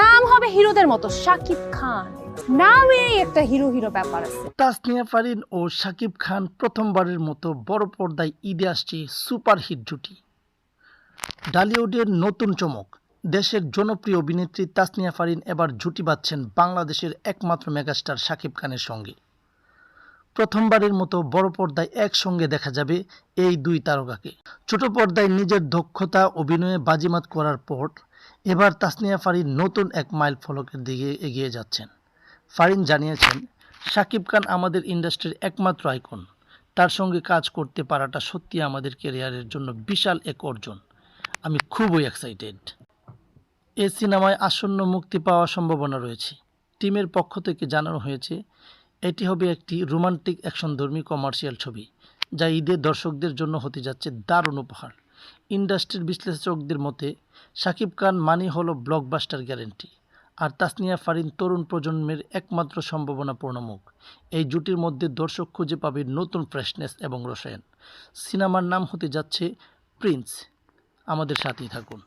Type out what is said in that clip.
নাম হবে হিরোদের মতো, শাকিব খান। একটা হিরো হিরো ব্যাপার আছে। তাসনিয়া ফারিন ও শাকিব খান প্রথমবারের মতো বড় পর্দায় ঈদে আসছে সুপারহিট জুটি। ডালিউডের নতুন চমক, দেশের জনপ্রিয় অভিনেত্রী তাসনিয়া ফারিন এবার জুটি বাঁধছেন বাংলাদেশের একমাত্র মেগাস্টার শাকিব খানের সঙ্গে। প্রথমবারের মতো বড় পর্দায় একসঙ্গে দেখা যাবে এই দুই তারকাকে। ছোট পর্দায় নিজের দক্ষতা, অভিনয়ে বাজিমাত করার পর এবার তাসনিয়া ফারিন নতুন এক মাইল ফলকের দিকে এগিয়ে যাচ্ছেন। ফারিন জানিয়েছেন শাকিব খান আমাদের ইন্ডাস্ট্রির একমাত্র আইকন। তার সঙ্গে কাজ করতে পারাটা সত্যি আমাদের ক্যারিয়ারের জন্য বিশাল এক অর্জন। আমি খুবই এক্সাইটেড। এ সিনেমায় আসন্ন মুক্তি পাওয়ার সম্ভাবনা রয়েছে। টিমের পক্ষ থেকে জানানো হয়েছে, এটি হবে একটি রোমান্টিক অ্যাকশনধর্মী কমার্শিয়াল ছবি, যা ঈদের দর্শকদের জন্য হতে যাচ্ছে দারুণ উপহার। ইন্ডাস্ট্রির বিশ্লেষকদের মতে, শাকিব খান মানি হলো ব্লকবাস্টার গ্যারেন্টি, আর তাসনিয়া ফারিন তরুণ প্রজন্মের একমাত্র সম্ভাবনাপূর্ণ মুখ। এই জুটির মধ্যে দর্শক খুঁজে পাবে নতুন ফ্রেশনেস এবং রসায়ন। সিনেমার নাম হতে যাচ্ছে প্রিন্স। আমাদের সাথেই থাকুন।